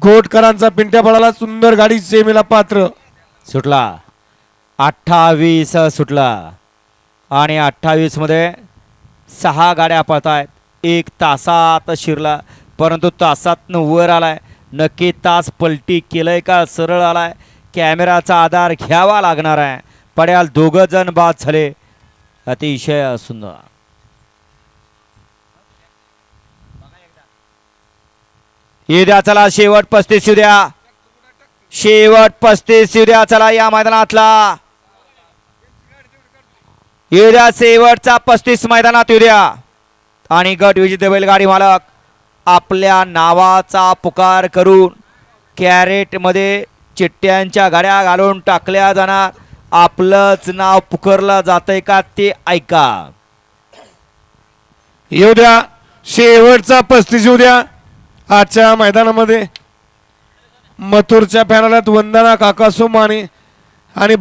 घोटकरांचा पिंट्या पळाला सुंदर गाडी सेमीला पात्र. सुटला. अठ्ठावीस सुटला. आणि अठ्ठावीसमध्ये सहा गाड्या पळतायत. एक तासात शिरला परंतु तासात वर आलाय. नक्की तास पलटी केलंय का सरळ आलाय. कॅमेराचा आधार घ्यावा लागणार आहे. पड्याल दोघं जण बाद झाले. अतिशय सुंदर. येऊ द्या चला शेवट पस्तीस येऊ द्या. शेवट पस्तीस येऊ द्या चला या मैदानातला. येऊ द्या शेवटचा पस्तीस मैदानात येऊ द्या. आणि गट विजेते बैलगाडी मालक आपल्या नावाचा पुकार करून कॅरेटमध्ये चिट्ट्यांच्या गाड्या घालून टाकल्या जाणार. आपलंच नाव पुकारलं जातंय का ते ऐका. येऊ द्या शेवटचा पस्तीस येऊ द्या. आजच्या मैदानामध्ये मथुरच्या पॅनलात वंदना काका सोमाने आणि